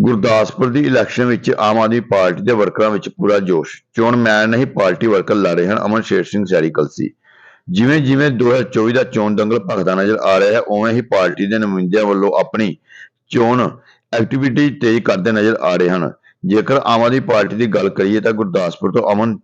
ਗੁਰਦਾਸਪੁਰ ਦੀ election ਵਿੱਚ Aam Aadmi party ਦੇ ਵਰਕਰਾਂ ਵਿੱਚ ਪੂਰਾ ਜੋਸ਼। ਚੋਣ ਮੈਨ ਨਹੀਂ ਪਾਰਟੀ ਵਰਕਰ ਲੜ ਰਹੇ ਹਨ, ਅਮਨ ਸ਼ੇਰ ਸਿੰਘ ਸੈਰੀ ਕਲਸੀ ਜਿਵੇਂ ਜਿਵੇਂ 2024 ਦਾ ਚੋਣ ਦੰਗਲ ਭਖਦਾ ਨਜ਼ਰ ਆ ਰਿਹਾ ਹੈ, ਉਵੇਂ ਹੀ ਪਾਰਟੀ ਦੇ ਨੁਮਾਇੰਦਿਆਂ ਵੱਲੋਂ ਆਪਣੀ ਚੋਣ ਐਕਟੀਵਿਟੀ ਤੇਜ਼ ਕਰਦੇ ਨਜ਼ਰ ਆ ਰਹੇ ਹਨ। ਜੇਕਰ ਆਮ ਆਦਮੀ ਪਾਰਟੀ ਦੀ ਗੱਲ ਕਰੀਏ ਤਾਂ ਗੁਰਦਾਸਪੁਰ ਤੋਂ ਅਮਨ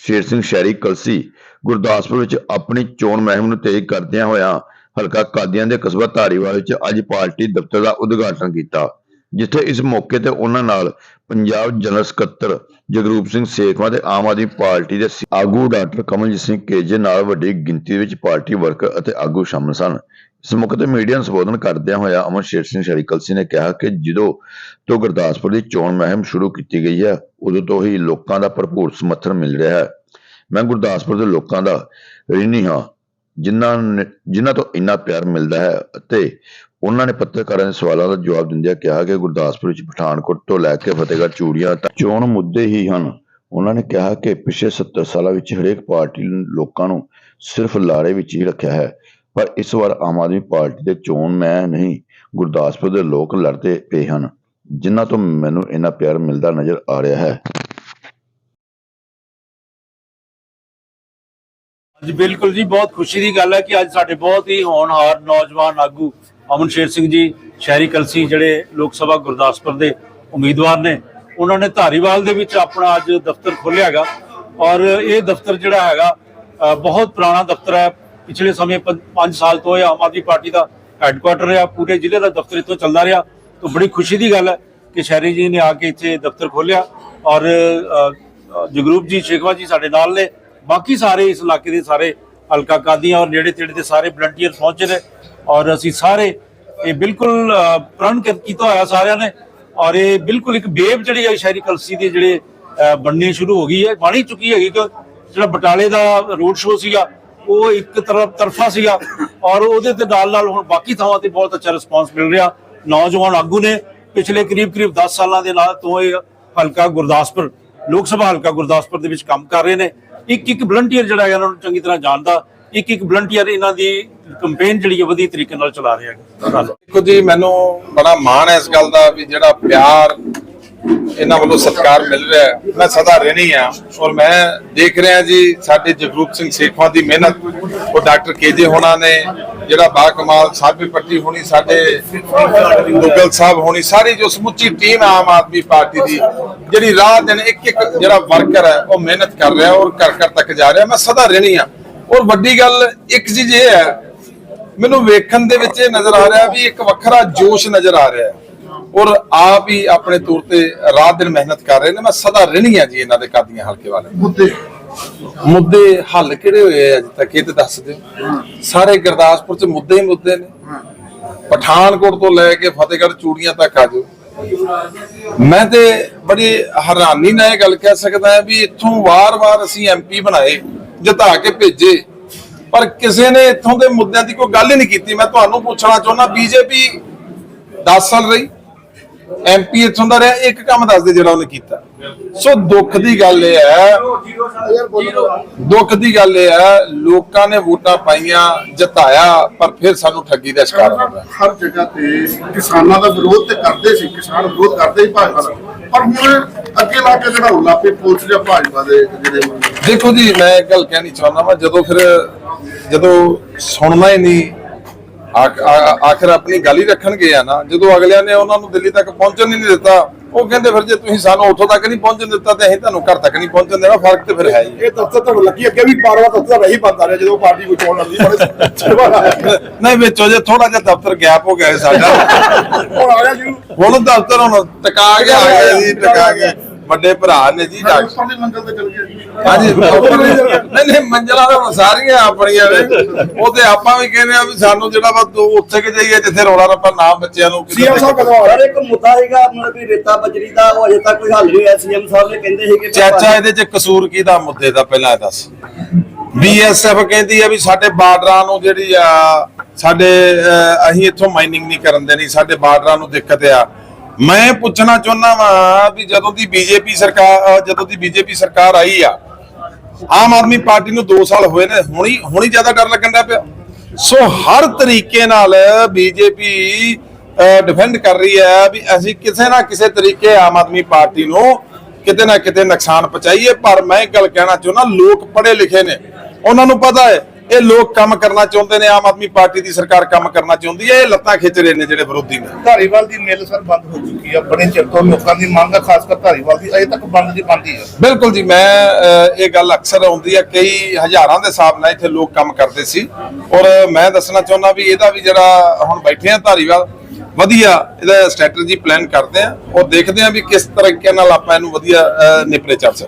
ਸ਼ੇਰ ਸਿੰਘ ਸ਼ੈਰੀ ਕਲਸੀ ਗੁਰਦਾਸਪੁਰ ਵਿੱਚ ਆਪਣੀ ਚੋਣ ਮੁਹਿੰਮ ਨੂੰ ਤੇਜ਼ ਕਰਦਿਆਂ ਹੋਇਆਂ ਹਲਕਾ ਕਾਦੀਆਂ ਦੇ ਕਸਬਾ ਧਾਰੀਵਾਲ ਵਿੱਚ ਅੱਜ ਪਾਰਟੀ ਦਫ਼ਤਰ ਦਾ ਉਦਘਾਟਨ ਕੀਤਾ। ਜਿੱਥੇ ਇਸ ਮੌਕੇ ਤੇ ਉਹਨਾਂ ਨਾਲ ਪੰਜਾਬ ਜਨਰਲ ਸਕੱਤਰ ਜਗਰੂਪ ਸਿੰਘ ਸੇਖਵਾਂ ਤੇ ਆਮ ਆਦਮੀ ਪਾਰਟੀ ਦੇ ਆਗੂ ਡਾਕਟਰ ਕਮਲਜੀਤ ਸਿੰਘ ਕੇਜੇ ਨਾਲ ਵੱਡੀ ਗਿਣਤੀ ਵਿੱਚ ਪਾਰਟੀ ਵਰਕਰ ਅਤੇ ਆਗੂ ਸ਼ਾਮਲ ਸਨ। ਇਸ ਮੌਕੇ ਤੇ ਮੀਡੀਆ ਨੂੰ ਸੰਬੋਧਨ ਕਰਦਿਆਂ ਹੋਇਆ ਅਮਰ ਸ਼ੇਰ ਸਿੰਘ ਸ਼ਰੀ ਕਲਸੀ ਨੇ ਕਿਹਾ ਕਿ ਜਦੋਂ ਤੋਂ ਗੁਰਦਾਸਪੁਰ ਦੀ ਚੋਣ ਮੁਹਿੰਮ ਸ਼ੁਰੂ ਕੀਤੀ ਗਈ ਹੈ, ਉਦੋਂ ਤੋਂ ਹੀ ਲੋਕਾਂ ਦਾ ਭਰਪੂਰ ਸਮਰਥਨ ਮਿਲ ਰਿਹਾ ਹੈ। ਮੈਂ ਗੁਰਦਾਸਪੁਰ ਦੇ ਲੋਕਾਂ ਦਾ ਰਿਣੀ ਹਾਂ। ਜਿਨ੍ਹਾਂ ਨੇ, ਜਿਨ੍ਹਾਂ ਤੋਂ ਇੰਨਾ ਪਿਆਰ ਮਿਲਦਾ ਹੈ ਅਤੇ ਉਹਨਾਂ ਨੇ ਪੱਤਰਕਾਰਾਂ ਦੇ ਸਵਾਲਾਂ ਦਾ ਜਵਾਬ ਦਿੰਦਿਆਂ ਕਿਹਾ ਕਿ ਗੁਰਦਾਸਪੁਰ ਵਿੱਚ ਪਠਾਨਕੋਟ ਤੋਂ ਲੈ ਕੇ ਫਤਿਹਗੜ੍ਹ ਚੂੜੀਆਂ ਤੱਕ ਚੋਣ ਮੁੱਦੇ ਹੀ ਹਨ। ਉਹਨਾਂ ਨੇ ਕਿਹਾ ਕਿ ਪਿਛਲੇ 70 ਸਾਲਾਂ ਵਿੱਚ ਹਰੇਕ ਪਾਰਟੀ ਨੇ, ਲੋਕਾਂ ਨੂੰ ਸਿਰਫ ਲਾਰੇ ਵਿੱਚ ਹੀ ਰੱਖਿਆ ਹੈ, ਪਰ ਇਸ ਵਾਰ ਆਮ ਆਦਮੀ ਪਾਰਟੀ ਦੇ ਚੋਣ ਮੈਂ ਨਹੀਂ, ਗੁਰਦਾਸਪੁਰ ਦੇ ਲੋਕ ਲੜਦੇ ਪਏ ਹਨ, ਜਿਨ੍ਹਾਂ ਤੋਂ ਮੈਨੂੰ ਇੰਨਾ ਪਿਆਰ ਮਿਲਦਾ ਨਜ਼ਰ ਆ ਰਿਹਾ ਹੈ। ਅੱਜ ਬਿਲਕੁਲ ਜੀ, ਬਹੁਤ ਖੁਸ਼ੀ ਦੀ ਗੱਲ ਹੈ ਕਿ ਅੱਜ ਸਾਡੇ ਬਹੁਤ ਹੀ ਹੋਣਹਾਰ ਨੌਜਵਾਨ ਆਗੂ ਅਮਨ ਸ਼ੇਰ ਸਿੰਘ ਜੀ, ਸ਼ਹਿਰੀ ਕਲਸੀ ਜਿਹੜੇ ਲੋਕ ਸਭਾ ਗੁਰਦਾਸਪੁਰ ਦੇ ਉਮੀਦਵਾਰ ਨੇ, ਉਹਨਾਂ ਨੇ ਧਾਰੀਵਾਲ ਦੇ ਵਿੱਚ ਆਪਣਾ ਅੱਜ ਦਫ਼ਤਰ ਖੋਲ੍ਹਿਆ ਹੈਗਾ ਔਰ ਇਹ ਦਫ਼ਤਰ ਜਿਹੜਾ ਹੈਗਾ ਬਹੁਤ ਪੁਰਾਣਾ ਦਫ਼ਤਰ ਹੈ। ਪਿਛਲੇ ਸਮੇਂ 5 ਸਾਲ ਤੋਂ ਇਹ ਆਮ ਆਦਮੀ ਪਾਰਟੀ ਦਾ ਹੈੱਡਕੁਆਟਰ ਰਿਹਾ, ਪੂਰੇ ਜ਼ਿਲ੍ਹੇ ਦਾ ਦਫ਼ਤਰ ਇੱਥੋਂ ਚੱਲਦਾ ਰਿਹਾ। ਤਾਂ ਬੜੀ ਖੁਸ਼ੀ ਦੀ ਗੱਲ ਹੈ ਕਿ ਸ਼ਹਿਰੀ ਜੀ ਨੇ ਆ ਕੇ ਇੱਥੇ ਦਫ਼ਤਰ ਖੋਲ੍ਹਿਆ ਔਰ ਜਗਰੂਪ ਜੀ, ਸ਼ੇਖਵਾ ਜੀ ਸਾਡੇ ਨਾਲ ਨੇ। ਬਾਕੀ ਸਾਰੇ ਇਸ ਇਲਾਕੇ ਦੇ ਸਾਰੇ ਹਲਕਾ ਕਾਦੀਆਂ ਔਰ ਨੇੜੇ ਤੇੜੇ ਦੇ ਸਾਰੇ ਵਲੰਟੀਅਰ ਪਹੁੰਚੇ ਨੇ ਔਰ ਅਸੀਂ ਸਾਰੇ ਇਹ ਬਿਲਕੁਲ ਪ੍ਰਣ ਕੀਤਾ ਹੋਇਆ ਸਾਰਿਆਂ ਨੇ ਔਰ ਇਹ ਬਿਲਕੁਲ ਇੱਕ ਬੇਬ ਜਿਹੜੀ ਹੈ ਸ਼ਹਿਰੀ ਕਲਸੀ ਦੇ ਜਿਹੜੇ ਬਣਨੀ ਸ਼ੁਰੂ ਹੋ ਗਈ ਹੈ, ਬਣੀ ਚੁੱਕੀ ਹੈਗੀ ਕਿ ਜਿਹੜਾ ਬਟਾਲੇ ਦਾ ਰੋਡ ਸ਼ੋਅ ਸੀਗਾ, ਉਹ ਇੱਕ ਤਰਫ, ਤਰਫਾ ਸੀਗਾ ਔਰ ਉਹਦੇ ਤੇ ਨਾਲ ਨਾਲ ਹੁਣ ਬਾਕੀ ਥਾਵਾਂ ਤੇ ਬਹੁਤ ਅੱਛਾ ਰਿਸਪਾਂਸ ਮਿਲ ਰਿਹਾ। ਨੌਜਵਾਨ ਆਗੂ ਨੇ ਪਿਛਲੇ ਕਰੀਬ ਕਰੀਬ 10 ਸਾਲਾਂ ਦੇ ਨਾਲ ਤੋਂ ਇਹ ਹਲਕਾ ਗੁਰਦਾਸਪੁਰ, ਲੋਕ ਸਭਾ ਹਲਕਾ ਗੁਰਦਾਸਪੁਰ ਦੇ ਵਿੱਚ ਕੰਮ ਕਰ ਰਹੇ ਨੇ ਇੱਕ ਇੱਕ ਵਲੰਟੀਅਰ ਜਿਹੜਾ ਹੈ ਇਹਨਾਂ ਨੂੰ ਚੰਗੀ ਤਰ੍ਹਾਂ ਜਾਣਦਾ, ਇੱਕ ਇੱਕ ਵਲੰਟੀਅਰ ਇਹਨਾਂ ਦੀ ਕੰਪੇਨ ਜਿਹੜੀ ਹੈ ਵਧੀਆ ਤਰੀਕੇ ਨਾਲ ਚਲਾ ਰਿਹਾ ਹੈ ਦੇਖੋ ਜੀ, ਮੈਨੂੰ ਬੜਾ ਮਾਣ ਹੈ ਇਸ ਗੱਲ ਦਾ ਵੀ ਜਿਹੜਾ ਪਿਆਰ ਇਹਨਾਂ ਵੱਲੋਂ ਸਤਿਕਾਰ ਮਿਲ ਰਿਹਾ ਹੈ। ਮੈਂ ਸਦਾ ਰਹਿਣੀ ਆ ਔਰ ਮੈਂ ਦੇਖ ਰਿਹਾ ਜੀ, ਸਾਡੇ ਜਗਰੂਪ ਸਿੰਘ ਸੇਖਵਾਂ ਦੀ ਮਿਹਨਤ। ਉਹ ਡਾਕਟਰ ਕੇਜੇ ਹੋਣਾ ਨੇ, ਜਿਹੜਾ ਬਾ ਕਮਾਲ ਸਾਬੀ ਪੱਟੀ ਹੋਣੀ, ਸਾਡੇ ਦੁੱਗਲ ਸਾਹਿਬ ਹੋਣੀ, ਸਾਰੀ ਜੋ ਸਮੁੱਚੀ ਟੀਮ ਆਮ ਆਦਮੀ ਪਾਰਟੀ ਦੀ, ਜਿਹੜੀ ਰਾਤ ਦਿਨ ਇੱਕ ਇੱਕ ਜਿਹੜਾ ਵਰਕਰ ਹੈ, ਉਹ ਮਿਹਨਤ ਕਰ ਰਿਹਾ ਔਰ ਘਰ ਘਰ ਤੱਕ ਜਾ ਰਿਹਾ। ਮੈਂ ਸਦਾ ਰਹਿਣੀ ਆ। ਔਰ ਵੱਡੀ ਗੱਲ ਇੱਕ ਚੀਜ਼ ਇਹ ਹੈ, ਮੈਨੂੰ ਵੇਖਣ ਦੇ ਵਿੱਚ ਇਹ ਨਜ਼ਰ ਆ ਰਿਹਾ ਵੀ ਇੱਕ ਵੱਖਰਾ ਜੋਸ਼ ਨਜ਼ਰ ਆ ਰਿਹਾ ਔਰ ਆਪ ਹੀ ਆਪਣੇ ਤੌਰ ਤੇ ਰਾਤ ਦਿਨ ਮਿਹਨਤ ਕਰ ਰਹੇ ਨੇ। ਮੈਂ ਸਦਾ ਰਹਿਣੀ ਆ ਜੀ ਇਹਨਾਂ ਦੇ ਕਾਦੀਆਂ ਹਲਕੇ ਵਾਲੇ। ਮੁੱਦੇ? ਮੁੱਦੇ ਹੱਲ ਕਿਹੜੇ ਹੋਏ ਅਜੇ ਤੱਕ ਇਹ ਤੇ ਦੱਸ ਦਿਓ। ਸਾਰੇ ਗੁਰਦਾਸਪੁਰ ਚ ਮੁੱਦੇ ਹੀ ਮੁੱਦੇ ਨੇ। ਪਠਾਨਕੋਟ ਤੋਂ ਲੈ ਕੇ ਫਤਿਹਗੜ੍ਹ ਚੂੜੀਆਂ ਤੱਕ ਆ ਜਾਓ। ਮੈਂ ਤੇ ਬੜੀ ਹੈਰਾਨੀ ਨਾਲ ਇਹ ਗੱਲ ਕਹਿ ਸਕਦਾ ਹਾਂ ਵੀ ਇੱਥੋਂ ਵਾਰ-ਵਾਰ ਅਸੀਂ ਐਮਪੀ ਬਣਾਏ ਜਿਤਾ ਕੇ ਭੇਜੇ ਪਰ ਕਿਸੇ ਨੇ ਇੱਥੋਂ ਦੇ ਮੁੱਦਿਆਂ ਦੀ ਕੋਈ ਗੱਲ ਹੀ ਨਹੀਂ ਕੀਤੀ। ਮੈਂ ਤੁਹਾਨੂੰ ਪੁੱਛਣਾ ਚਾਹੁੰਦਾ ਬੀਜੇਪੀ 10 ਸਾਲ ਰਹੀ। ਐਮਪੀ ਇੱਥੋਂ ਦਾ ਰਿਹਾ ਇੱਕ ਕੰਮ ਦੱਸ ਦੇ ਜਿਹੜਾ ਉਹਨੇ ਕੀਤਾ। ਸੋ ਦੁੱਖ ਦੀ ਗੱਲ ਇਹ ਹੈ ਦੁੱਖ ਦੀ ਗੱਲ ਇਹ ਹੈ ਲੋਕਾਂ ਨੇ ਵੋਟਾਂ ਪਾਈਆਂ ਜਿਤਾਇਆ ਪਰ ਫਿਰ ਸਾਨੂੰ ਠੱਗੀ ਦਾ ਸ਼ਿਕਾਰ ਹੋਣਾ ਪਿਆ ਹਰ ਜਗ੍ਹਾ ਤੇ ਕਿਸਾਨਾਂ ਦਾ ਵਿਰੋਧ ਤੇ ਕਰਦੇ ਸੀ ਕਿਸਾਨ ਵਿਰੋਧ ਕਰਦੇ ਹੀ ਭਾਜਪਾ ਦਾ। ਪਰ ਹੁਣ ਅੱਗੇ ਲਾ ਕੇ ਜਿਹੜਾ ਹੁਲਾ ਪੇ ਪੁਲਿਸ ਜਾਂ ਭਾਜਪਾ ਦੇ ਜਿਹੜੇ ਦੇਖੋ ਜੀ ਮੈਂ ਇੱਕ ਗੱਲ ਕਹਿਣੀ ਚਾਹੁੰਦਾ ਵਾਂ ਜਦੋਂ ਫਿਰ ਜਦੋਂ ਸੁਣਨਾ ਹੀ ਨਹੀਂ ਆਖਿਰ ਆਪਣੀ ਗੱਲ ਹੀ ਰੱਖਣਗੇ ਆ ਨਾ। ਜਦੋਂ ਅਗਲਿਆਂ ਨੇ ਉਹਨਾਂ ਨੂੰ ਦਿੱਲੀ ਤੱਕ ਪਹੁੰਚਣ ਹੀ ਨਹੀਂ ਦਿੱਤਾ ਉਹ ਕਹਿੰਦੇ ਫਿਰ ਜੇ ਤੁਸੀਂ ਸਾਨੂੰ ਉੱਥੋਂ ਤੱਕ ਨਹੀਂ ਪਹੁੰਚਣ ਦਿੱਤਾ ਤੇ ਅਸੀਂ ਤੁਹਾਨੂੰ ਘਰ ਤੱਕ ਨਹੀਂ ਪਹੁੰਚਣ ਦੇਣਾ ਫ਼ਰਕ ਤੇ ਫਿਰ ਹੈ ਹੀ ਇਹ ਦਫ਼ਤਰ ਤੁਹਾਨੂੰ ਲੱਗੀ ਅੱਗੇ ਵੀ ਬਾਰ-ਬਾਰ ਦਫ਼ਤਰ ਰਹੀ ਬੰਦ ਆ ਰਿਹਾ ਜਦੋਂ ਪਾਰਟੀ ਕੋਈ ਚੋਣ ਲੜਦੀ ਨਹੀਂ ਵਿੱਚੋਂ ਜੇ ਥੋੜਾ ਜਿਹਾ ਦਫ਼ਤਰ ਗੈਪ ਹੋ ਗਿਆ ਸਾਡਾ। ਹੁਣ ਆ ਗਿਆ ਜੀ। ਹੁਣ ਦਫ਼ਤਰ ਹੁਣ ਟਿਕਾ ਗਿਆ ਆ ਗਿਆ ਜੀ ਟਿਕਾ ਗਿਆ। ਵੱਡੇ ਭਰਾ ਨੇ ਜੀ ਡਾਕਟਰ। ਦੀ ਮੰਜ਼ਲ ਤੇ ਚਲ ਗਿਆ ਜੀ। ਹਾਂਜੀ ਨਹੀਂ ਨਹੀਂ ਮੰਜ਼ਲਾਂ ਤਾਂ ਸਾਰੀਆਂ ਆਪਣੀਆਂ ਨੇ। ਉਹ ਤੇ ਆਪਾਂ ਵੀ ਕਹਿੰਦੇ ਆ ਵੀ ਸਾਨੂੰ ਜਿਹੜਾ ਵਾ ਦੋ ਉੱਥੇ ਕਿ ਜਾਈਏ ਜਿੱਥੇ ਰੌਲਾ ਰੱਪਾ ਨਾ ਬੱਚਿਆਂ ਨੂੰ ਸੀਐਮ ਸਾਹਿਬ ਕਦੋਂ ਆ ਸਰ ਇੱਕ ਮੁੱਦਾ ਹੈਗਾ ਮਤਲਬ ਵੀ ਰੇਤਾ ਬਜਰੀ ਦਾ ਉਹ ਅਜੇ ਤੱਕ ਕੋਈ ਹੱਲ ਨਹੀਂ ਹੋਇਆ। ਸੀਐਮ ਸਾਹਿਬ ਨੇ ਕਹਿੰਦੇ ਸੀ ਕਿ ਚਾਚਾ ਇਹਦੇ ਚ ਕਸੂਰ ਕਿਹਦਾ ਮੁੱਦੇ ਦਾ? ਪਹਿਲਾਂ ਇਹ ਦੱਸ। ਬੀਐਸਐਫ ਕਹਿੰਦੀ ਆ ਵੀ ਸਾਡੇ ਬਾਰਡਰਾਂ ਨੂੰ ਜਿਹੜੀ ਆ ਸਾਡੇ ਅਸੀਂ ਇੱਥੋਂ ਮਾਈਨਿੰਗ ਨਹੀਂ ਕਰਨ ਦੇਣੀ। ਸਾਡੇ ਬਾਰਡਰਾਂ ਨੂੰ ਦਿੱਕਤ ਆ। ਮੈਂ ਪੁੱਛਣਾ ਚਾਹੁੰਦਾ ਵਾਂ ਵੀ ਜਦੋਂ ਦੀ ਬੀਜੇਪੀ ਸਰਕਾਰ ਜਦੋਂ ਦੀ ਬੀਜੇਪੀ ਸਰਕਾਰ ਆਈ ਆ ਆਮ ਆਦਮੀ ਪਾਰਟੀ ਨੂੰ 2 ਸਾਲ ਹੋਏ ਨੇ, ਹੁਣੀ ਹੁਣੀ ਜ਼ਿਆਦਾ ਡਰ ਲੱਗਣ ਦਾ ਪਿਆ। ਸੋ ਹਰ ਤਰੀਕੇ ਨਾਲ ਬੀਜੇਪੀ ਡਿਫੈਂਡ ਕਰ ਰਹੀ ਹੈ ਵੀ ਅਸੀਂ ਕਿਸੇ ਨਾ ਕਿਸੇ ਤਰੀਕੇ ਆਮ ਆਦਮੀ ਪਾਰਟੀ ਨੂੰ ਕਿਤੇ ਨਾ ਕਿਤੇ ਨੁਕਸਾਨ ਪਹੁੰਚਾਈਏ, ਪਰ ਮੈਂ ਇੱਕ ਗੱਲ ਕਹਿਣਾ ਚਾਹੁੰਦਾ, ਲੋਕ ਪੜ੍ਹੇ ਲਿਖੇ ਨੇ। ਉਹਨਾਂ ਨੂੰ ਪਤਾ ਹੈ ਇਹ ਲੋਕ ਕੰਮ ਕਰਨਾ ਚਾਹੁੰਦੇ ਨੇ ਆਮ ਆਦਮੀ ਪਾਰਟੀ ਦੀ ਸਰਕਾਰ ਕੰਮ ਕਰਨਾ ਚਾਹੁੰਦੀ ਹੈ ਇਹ ਲੱਤਾਂ ਖਿੱਚ ਰਹੇ ਨੇ ਜਿਹੜੇ ਵਿਰੋਧੀ ਨੇ। ਧਾਰੀਵਾਲ ਦੀ ਮਿਲ ਸਰ ਬੰਦ ਹੋ ਚੁੱਕੀ ਆ ਬੜੇ ਚਿਰ ਤੋਂ ਲੋਕਾਂ ਦੀ ਮੰਗ ਆ ਖਾਸ ਕਰ ਧਾਰੀਵਾਲ ਦੀ ਅਜੇ ਤੱਕ ਬੰਦ ਦੀ ਬੰਦ ਹੀ ਆ। ਬਿਲਕੁਲ ਜੀ ਮੈਂ ਇਹ ਗੱਲ ਅਕਸਰ ਆਉਂਦੀ ਹੈ ਕਈ ਹਜ਼ਾਰਾਂ ਦੇ ਹਿਸਾਬ ਨਾਲ ਇੱਥੇ ਲੋਕ ਕੰਮ ਕਰਦੇ ਸੀ। ਔਰ ਮੈਂ ਦੱਸਣਾ ਚਾਹੁੰਦਾ ਵੀ ਇਹਦਾ ਵੀ ਜਿਹੜਾ ਹੁਣ ਬੈਠੇ ਆ ਧਾਰੀਵਾਲ ਵਧੀਆ ਇਹਦਾ ਸਟ੍ਰੈਟਜੀ ਪਲਾਨ ਕਰਦੇ ਆ ਔਰ ਦੇਖਦੇ ਆ ਵੀ ਕਿਸ ਤਰੀਕੇ ਨਾਲ ਆਪਾਂ ਇਹਨੂੰ ਵਧੀਆ ਨਿਪਰੇ ਸਕਦੇ